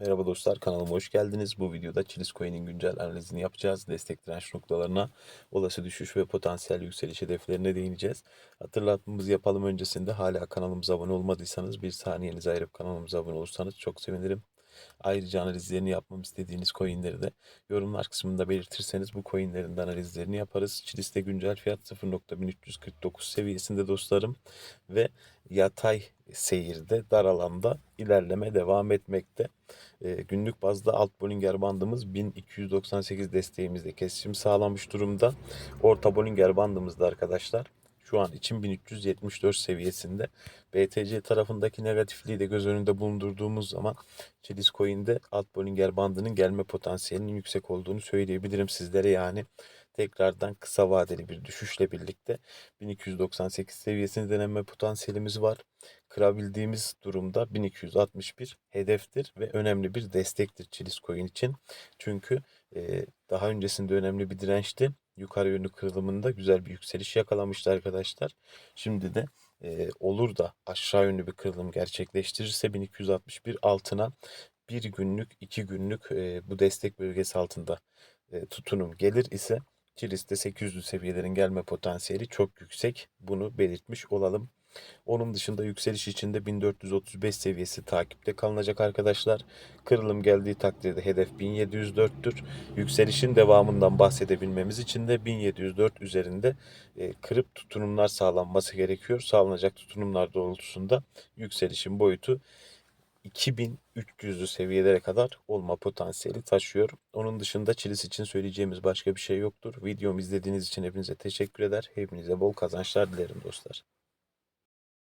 Merhaba dostlar kanalıma hoş geldiniz. Bu videoda Chilis Coin'in güncel analizini yapacağız. Destek direnç noktalarına, olası düşüş ve potansiyel yükseliş hedeflerine değineceğiz. Hatırlatmamızı yapalım öncesinde hala kanalımıza abone olmadıysanız bir saniyenizi ayırıp kanalımıza abone olursanız çok sevinirim. Ayrıca analizlerini yapmam istediğiniz coinleri de yorumlar kısmında belirtirseniz bu coinlerin de analizlerini yaparız. Chilis'te güncel fiyat 0.1349 seviyesinde dostlarım ve yatay seyirde dar alanda ilerleme devam etmekte. E, günlük bazda alt Bollinger bandımız 1298 desteğimizde kesişim sağlamış durumda. Orta Bollinger bandımızda arkadaşlar şu an için 1374 seviyesinde. BTC tarafındaki negatifliği de göz önünde bulundurduğumuz zaman Chilis Coin'de alt Bollinger bandının gelme potansiyelinin yüksek olduğunu söyleyebilirim sizlere. Yani tekrardan kısa vadeli bir düşüşle birlikte 1298 seviyesini deneme potansiyelimiz var. Kırabildiğimiz durumda 1261 hedeftir ve önemli bir destektir Chilis Coin için. Çünkü daha öncesinde önemli bir dirençti. Yukarı yönlü kırılımında güzel bir yükseliş yakalamıştı arkadaşlar. Şimdi de e, olur da aşağı yönlü bir kırılım gerçekleştirirse 1261 altına bir günlük, iki günlük e, bu destek bölgesi altında e, tutunum gelir ise Kilis'te 800'lü seviyelerin gelme potansiyeli çok yüksek. Bunu belirtmiş olalım. Onun dışında yükseliş için de 1435 seviyesi takipte kalınacak arkadaşlar. Kırılım geldiği takdirde hedef 1704'tür. Yükselişin devamından bahsedebilmemiz için de 1704 üzerinde e, kırıp tutunumlar sağlanması gerekiyor. Sağlanacak tutunumlar doğrultusunda yükselişin boyutu 2300'lü seviyelere kadar olma potansiyeli taşıyor. Onun dışında Çilis için söyleyeceğimiz başka bir şey yoktur. Videomu izlediğiniz için hepinize teşekkür eder. Hepinize bol kazançlar dilerim dostlar.